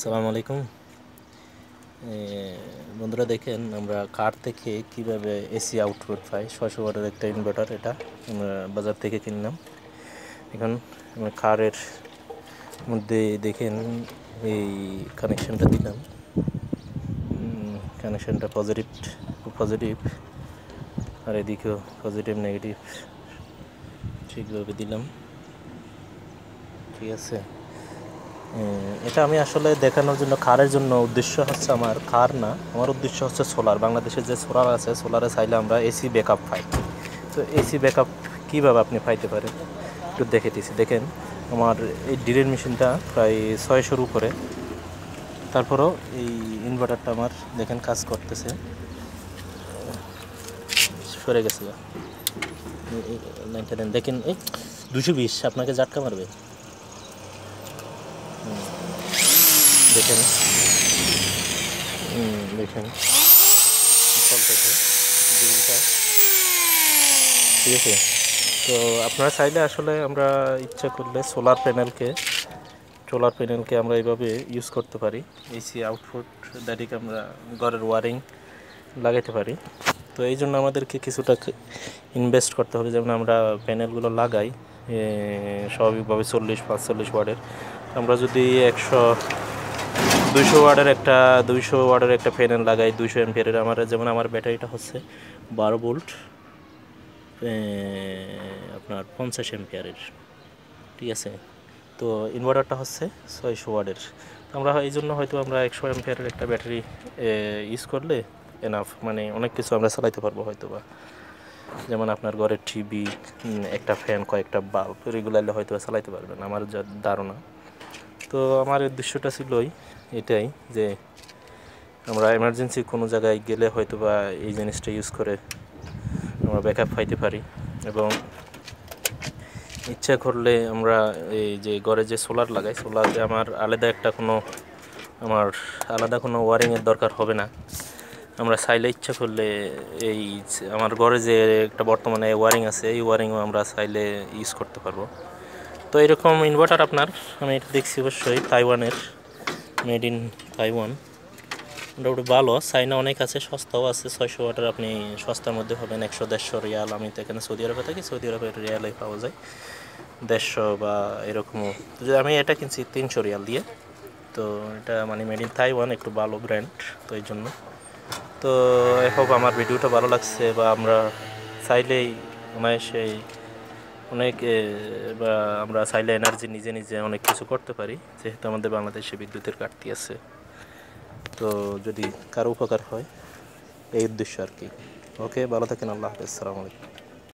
সালাম আলাইকুম। বন্ধুরা দেখেন, আমরা কার থেকে কীভাবে এসি আউটপুট পাই? ছয়শো ওয়াটের একটা ইনভার্টার এটা আমরা বাজার থেকে কিনলাম। এখন কারের মধ্যে দেখেন, এই কানেকশানটা দিলাম। কানেকশানটা পজিটিভ পজিটিভ আর এদিকেও পজিটিভ নেগেটিভ ঠিকভাবে দিলাম। ঠিক আছে? এটা আমি আসলে দেখানোর জন্য কারের জন্য উদ্দেশ্য হচ্ছে আমার কার না আমার উদ্দেশ্য হচ্ছে সোলার বাংলাদেশে যে সোলার আছে সোলারে চাইলে আমরা এসি ব্যাকআপ পাই তো এসি ব্যাকআপ কীভাবে আপনি পাইতে পারেন একটু দেখে দিয়েছি দেখেন আমার এই ড্রিল মেশিনটা প্রায় ছয়শোর উপরে তারপরও এই ইনভার্টারটা আমার দেখেন কাজ করতেছে সরে গেছে লাইনটা দেন দেখেন এই দুশো বিশ আপনাকে জাটকা মারবে দেখেন। দেখেন। চলতেছে ঠিক আছে? তো আপনারা চাইলে আসলে আমরা ইচ্ছা করলে সোলার প্যানেলকে সোলার প্যানেলকে আমরা এইভাবে ইউজ করতে পারি। এসি আউটপুট ডাইরেক্ট আমরা ঘরের ওয়ারিং লাগাইতে পারি। তো এই জন্য আমাদেরকে কিছুটা ইনভেস্ট করতে হবে। যেমন আমরা প্যানেলগুলো লাগাই স্বাভাবিকভাবে চল্লিশ, পাঁচচল্লিশ ওয়ার্ডের আমরা যদি একশো, দুইশো ওয়ার্ডের একটা, দুইশো ওয়ার্ডের একটা প্যানেল লাগাই, দুইশো এমপিয়ারের আমার, যেমন আমার ব্যাটারিটা হচ্ছে বারো ভোল্ট আপনার পঞ্চাশ এমপিয়ারের ঠিক আছে? তো ইনভার্টারটা হচ্ছে ছয়শো ওয়ার্ডের আমরা এই জন্য হয়তো আমরা একশো এমপিয়ারের একটা ব্যাটারি ইউজ করলে এনাফ মানে অনেক কিছু আমরা চালাইতে পারব হয়তো বা যেমন আপনার ঘরের টিভি একটা ফ্যান, কয়েকটা বাল্ব রেগুলারলি হয়তো চালাইতে পারবেন, আমার যা ধারণা। তো আমার উদ্দেশ্যটা ছিলই এটাই যে আমরা এমার্জেন্সি কোনো জায়গায় গেলে হয়তো বা এই জিনিসটা ইউজ করে আমরা ব্যাকআপ পাইতে পারি এবং ইচ্ছা করলে আমরা এই যে ঘরে যে সোলার লাগাই সোলারে আমার আলাদা একটা কোনো, আমার আলাদা কোনো ওয়ারিংয়ের দরকার হবে না। আমরা চাইলে ইচ্ছা করলে এই আমার ঘরে যে একটা বর্তমানে ওয়ারিং আছে, এই ওয়ারিংও আমরা চাইলে ইউজ করতে পারব। তো এরকম ইনভার্টার আপনার, আমি এটা দেখছি অবশ্যই তাইওয়ানের মেড ইন তাইওয়ান মোটামুটি ভালো চাইনা অনেক আছে, সস্তাও আছে, ছয়শো ওয়াটার আপনি সস্তার মধ্যে হবেন একশো দেড়শো রিয়াল, আমি তো এখানে সৌদি আরবে থাকি, সৌদি আরবের রিয়ালে পাওয়া যায়। দেড়শো বা এরকমও। যদি আমি এটা কিনছি তিনশো রিয়াল দিয়ে। তো এটা মানে মেড ইন তাইওয়ান একটু ভালো ব্র্যান্ড তো এই জন্য। তো হোপ আমার ভিডিওটা ভালো লাগছে বা আমরা চাইলেই অনায়াসেই অনেক বা আমরা চাইলে এনার্জি নিজে নিজে অনেক কিছু করতে পারি, যেহেতু আমাদের বাংলাদেশে বিদ্যুতের ঘাটতি আছে। তো যদি কারও উপকার হয়, এই উদ্দেশ্য আর কি। ওকে ভালো থাকেন, আল্লাহ হাফেজ আলাইকুম।